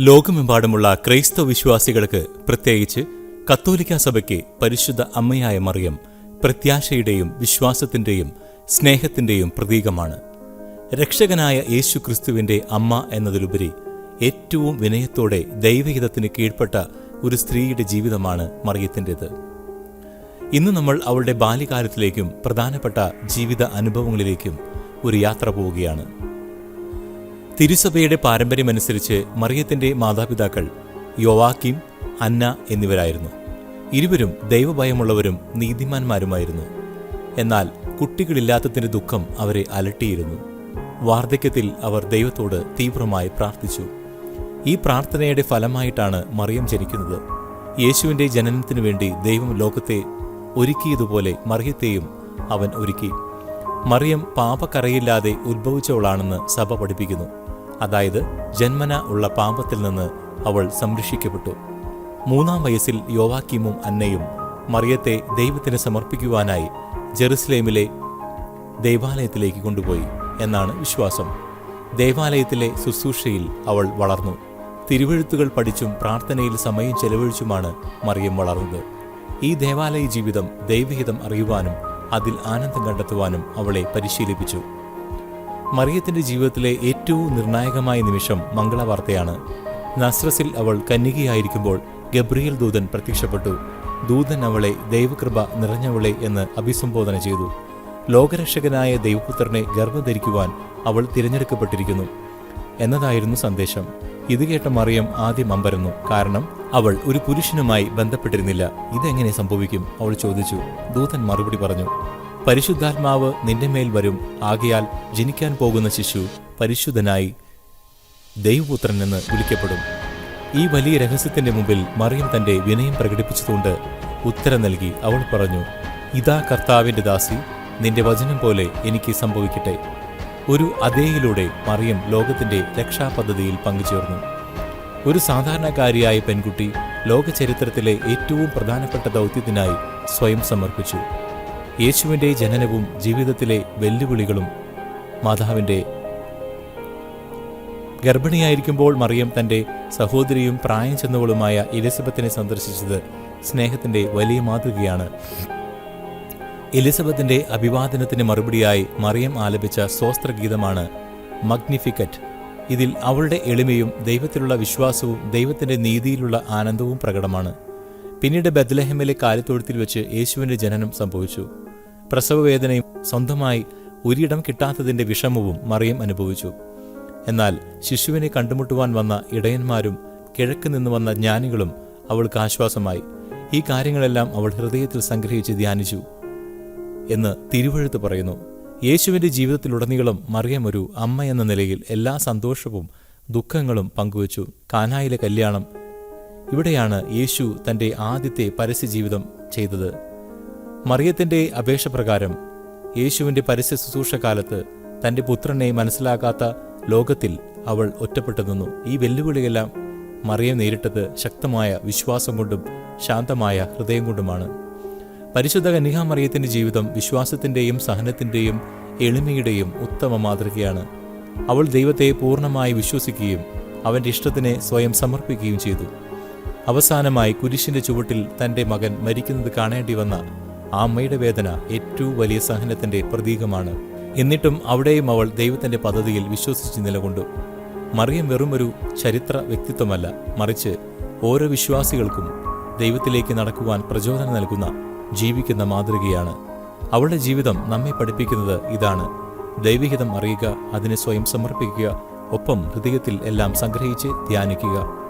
ലോകമെമ്പാടുമുള്ള ക്രൈസ്തവ വിശ്വാസികൾക്ക് പ്രത്യേകിച്ച് കത്തോലിക്ക സഭയ്ക്ക് പരിശുദ്ധ അമ്മയായ മറിയം പ്രത്യാശയുടെയും വിശ്വാസത്തിന്റെയും സ്നേഹത്തിന്റെയും പ്രതീകമാണ്. രക്ഷകനായ യേശു ക്രിസ്തുവിന്റെ അമ്മ എന്നതിലുപരി ഏറ്റവും വിനയത്തോടെ ദൈവഹിതത്തിന് കീഴ്പ്പെട്ട ഒരു സ്ത്രീയുടെ ജീവിതമാണ് മറിയത്തിന്റെത്. ഇന്ന് നമ്മൾ അവളുടെ ബാല്യകാലത്തിലേക്കും പ്രധാനപ്പെട്ട ജീവിത അനുഭവങ്ങളിലേക്കും ഒരു യാത്ര പോവുകയാണ്. തിരുസഭയുടെ പാരമ്പര്യമനുസരിച്ച് മറിയത്തിന്റെ മാതാപിതാക്കൾ യോവാക്കിം അന്ന എന്നിവരായിരുന്നു. ഇരുവരും ദൈവഭയമുള്ളവരും നീതിമാന്മാരുമായിരുന്നു. എന്നാൽ കുട്ടികളില്ലാത്തതിന്റെ ദുഃഖം അവരെ അലട്ടിയിരുന്നു. വാർദ്ധക്യത്തിൽ അവർ ദൈവത്തോട് തീവ്രമായി പ്രാർത്ഥിച്ചു. ഈ പ്രാർത്ഥനയുടെ ഫലമായിട്ടാണ് മറിയം ജനിക്കുന്നത്. യേശുവിന്റെ ജനനത്തിനു വേണ്ടി ദൈവം ലോകത്തെ ഒരുക്കിയതുപോലെ മറിയത്തെയും അവൻ ഒരുക്കി. മറിയം പാപക്കറയില്ലാതെ ഉത്ഭവിച്ചവളാണെന്ന് സഭ പഠിപ്പിക്കുന്നു. അതായത് ജന്മന ഉള്ള പാപത്തിൽ നിന്ന് അവൾ സംരക്ഷിക്കപ്പെട്ടു. മൂന്നാം വയസ്സിൽ യോവാക്കീമും അന്നയും മറിയത്തെ ദൈവത്തിന് സമർപ്പിക്കുവാനായി ജെറുസലേമിലെ ദേവാലയത്തിലേക്ക് കൊണ്ടുപോയി എന്നാണ് വിശ്വാസം. ദേവാലയത്തിലെ ശുശ്രൂഷയിൽ അവൾ വളർന്നു. തിരുവഴുത്തുകൾ പഠിച്ചും പ്രാർത്ഥനയിൽ സമയം ചെലവഴിച്ചുമാണ് മറിയം വളർന്നത്. ഈ ദേവാലയ ജീവിതം ദൈവഹിതം അറിയുവാനും അതിൽ ആനന്ദം കണ്ടെത്തുവാനും അവളെ പരിശീലിപ്പിച്ചു. മറിയത്തിന്റെ ജീവിതത്തിലെ ഏറ്റവും നിർണായകമായ നിമിഷം മംഗളവാർത്തയാണ്. നസ്രസിൽ അവൾ കന്യകയായിരിക്കുമ്പോൾ ഗബ്രിയൽ ദൂതൻ പ്രത്യക്ഷപ്പെട്ടു. ദൂതൻ അവളെ ദൈവകൃപ നിറഞ്ഞവളെ എന്ന് അഭിസംബോധന ചെയ്തു. ലോകരക്ഷകനായ ദൈവപുത്രനെ ഗർഭധരിക്കുവാൻ അവൾ തിരഞ്ഞെടുക്കപ്പെട്ടിരിക്കുന്നു. എന്നതായിരുന്നു സന്ദേശം. ഇത് കേട്ട മറിയം ആദ്യം അമ്പരന്നു. കാരണം അവൾ ഒരു പുരുഷനുമായി ബന്ധപ്പെട്ടിരുന്നില്ല. ഇതെങ്ങനെ സംഭവിക്കും? അവൾ ചോദിച്ചു. ദൂതൻ മറുപടി പറഞ്ഞു. പരിശുദ്ധാത്മാവ് നിന്റെ മേൽ വരും. ആകയാൽ ജനിക്കാൻ പോകുന്ന ശിശു പരിശുദ്ധനായി ദൈവപുത്രൻ എന്ന് വിളിക്കപ്പെടും. ഈ വലിയ രഹസ്യത്തിന്റെ മുമ്പിൽ മറിയം തന്റെ വിനയം പ്രകടിപ്പിച്ചതുകൊണ്ട് ഉത്തരം നൽകി. അവൾ പറഞ്ഞു ഇതാ കർത്താവിന്റെ ദാസി. നിന്റെ വചനം പോലെ എനിക്ക് സംഭവിക്കട്ടെ. ഒരു അതേയിലൂടെ മറിയം ലോകത്തിന്റെ രക്ഷാപദ്ധതിയിൽ പങ്കുചേർന്നു. ഒരു സാധാരണക്കാരിയായ പെൺകുട്ടി ലോക ചരിത്രത്തിലെ ഏറ്റവും പ്രധാനപ്പെട്ട ദൗത്യത്തിനായി സ്വയം സമർപ്പിച്ചു. യേശുവിന്റെ ജനനവും ജീവിതത്തിലെ വെല്ലുവിളികളും മാതാവിന്റെ ഗർഭിണിയായിരിക്കുമ്പോൾ മറിയം തന്റെ സഹോദരിയും പ്രായം ചെന്നവളുമായ എലിസബത്തിനെ സന്ദർശിച്ചത് സ്നേഹത്തിന്റെ വലിയ മാതൃകയാണ്. എലിസബത്തിന്റെ അഭിവാദനത്തിന് മറുപടിയായി മറിയം ആലപിച്ച സ്വസ്ത്രഗീതമാണ് മഗ്നിഫിക്കറ്റ്. ഇതിൽ അവളുടെ എളിമയും ദൈവത്തിലുള്ള വിശ്വാസവും ദൈവത്തിന്റെ നീതിയിലുള്ള ആനന്ദവും പ്രകടമാണ്. പിന്നീട് ബദ്ലഹമിലെ കാലിത്തൊഴുത്തിൽ വെച്ച് യേശുവിന്റെ ജനനം സംഭവിച്ചു. പ്രസവവേദനയും സ്വന്തമായി ഒരിടം കിട്ടാത്തതിന്റെ വിഷമവും മറിയം അനുഭവിച്ചു. എന്നാൽ ശിശുവിനെ കണ്ടുമുട്ടുവാൻ വന്ന ഇടയന്മാരും കിഴക്ക് നിന്ന് വന്ന ജ്ഞാനികളും അവൾക്ക് ആശ്വാസമായി. ഈ കാര്യങ്ങളെല്ലാം അവൾ ഹൃദയത്തിൽ സംഗ്രഹിച്ച് ധ്യാനിച്ചു എന്ന് തിരുവഴുത്ത് പറയുന്നു. യേശുവിന്റെ ജീവിതത്തിലുടനീളം മറിയം ഒരു അമ്മ എന്ന നിലയിൽ എല്ലാ സന്തോഷവും ദുഃഖങ്ങളും പങ്കുവച്ചു. കാനായിലെ കല്യാണം. ഇവിടെയാണ് യേശു തന്റെ ആദ്യത്തെ പരസ്യജീവിതം ചെയ്തത്. മറിയത്തിന്റെ അപേക്ഷ പ്രകാരം യേശുവിന്റെ പരസ്യ ശുശ്രൂഷകാലത്ത് തന്റെ പുത്രനെ മനസ്സിലാകാത്ത ലോകത്തിൽ അവൾ ഒറ്റപ്പെട്ടു നിന്നു. ഈ വെല്ലുവിളിയെല്ലാം മറിയം നേരിട്ടത് ശക്തമായ വിശ്വാസം കൊണ്ടും ശാന്തമായ ഹൃദയം കൊണ്ടുമാണ്. പരിശുദ്ധ കന്യകാമറിയത്തിന്റെ ജീവിതം വിശ്വാസത്തിന്റെയും സഹനത്തിന്റെയും എളിമയുടെയും ഉത്തമ മാതൃകയാണ്. അവൾ ദൈവത്തെ പൂർണമായി വിശ്വസിക്കുകയും അവന്റെ ഇഷ്ടത്തിനെ സ്വയം സമർപ്പിക്കുകയും ചെയ്തു. അവസാനമായി കുരിശിന്റെ ചുവട്ടിൽ തന്റെ മകൻ മരിക്കുന്നത് കാണേണ്ടി വന്ന ആ അമ്മയുടെ വേദന ഏറ്റവും വലിയ സഹനത്തിന്റെ പ്രതീകമാണ്. എന്നിട്ടും അവിടെയും അവൾ ദൈവത്തിന്റെ പദ്ധതിയിൽ വിശ്വസിച്ച് നിലകൊണ്ടു. മറിയം വെറുമൊരു ചരിത്ര വ്യക്തിത്വമല്ല മറിച്ച് ഓരോ വിശ്വാസികൾക്കും ദൈവത്തിലേക്ക് നടക്കുവാൻ പ്രചോദനം നൽകുന്ന ജീവിക്കുന്ന മാതൃകയാണ്. അവളുടെ ജീവിതം നമ്മെ പഠിപ്പിക്കുന്നത് ഇതാണ്. ദൈവഹിതം അറിയുക അതിനെ സ്വയം സമർപ്പിക്കുക ഒപ്പം ഹൃദയത്തിൽ എല്ലാം സംഗ്രഹിച്ച് ധ്യാനിക്കുക.